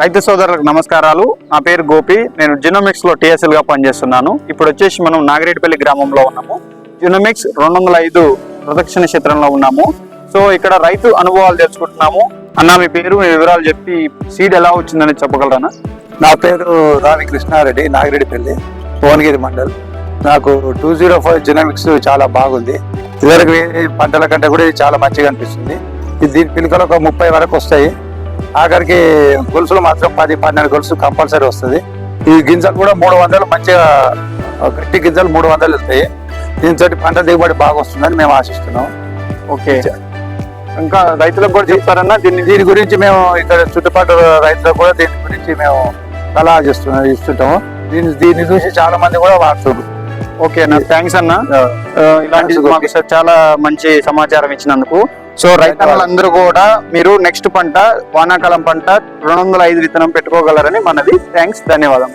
రైతు సోదరులకు నమస్కారాలు. నా పేరు గోపి. నేను జినోమిక్స్లో టీఎస్ఎల్గా పనిచేస్తున్నాను. ఇప్పుడు వచ్చేసి మనం నాగిరెడ్డిపల్లి గ్రామంలో ఉన్నాము. జినోమిక్స్ రెండు వందల ఐదు ప్రదక్షిణ క్షేత్రంలో ఉన్నాము. సో ఇక్కడ రైతు అనుభవాలు తెలుసుకుంటున్నాము. అన్న మీ పేరు మీ వివరాలు చెప్పి సీడ్ ఎలా వచ్చిందని చెప్పగలరా? నా పేరు రావి కృష్ణారెడ్డి నాగిరెడ్డిపల్లి భువనగిరి మండల్. నాకు టూ జీరో ఫైవ్ జినోమిక్స్ చాలా బాగుంది. ఇదివరకు వేరే పంటల కంటే కూడా చాలా మంచిగా అనిపిస్తుంది. దీని పిలుకలు ఒక ముప్పై వరకు వస్తాయి. ఆఖరికి గొలుసులు మాత్రం పది పన్నెండు గొలుసు కంపల్సరీ వస్తుంది. ఈ గింజలు కూడా మూడు వందలు మంచిగా గట్టి గింజలు మూడు వందలు వెళ్తాయి. దీంతో పంట దిగుబడి బాగా వస్తుందని మేము ఆశిస్తున్నాం. ఓకే. ఇంకా రైతులకు కూడా చెప్తారన్నా దీన్ని దీని గురించి మేము ఇక్కడ చుట్టుపక్కల రైతులకు కూడా దీని గురించి మేము సలహా చేస్తున్నాం ఇస్తుంటాము. దీన్ని దీన్ని చూసి చాలా మంది కూడా వాడుతున్నారు. ఓకే అన్న. థ్యాంక్స్ అన్న. ఇలాంటి మాకు చాలా మంచి సమాచారం ఇచ్చినందుకు. సో రైతన్నలందరూ కూడా మీరు నెక్స్ట్ పంట వానాకాలం పంట రెండు వందల ఐదు విత్తనం పెట్టుకోగలరని మనది థ్యాంక్స్ ధన్యవాదం.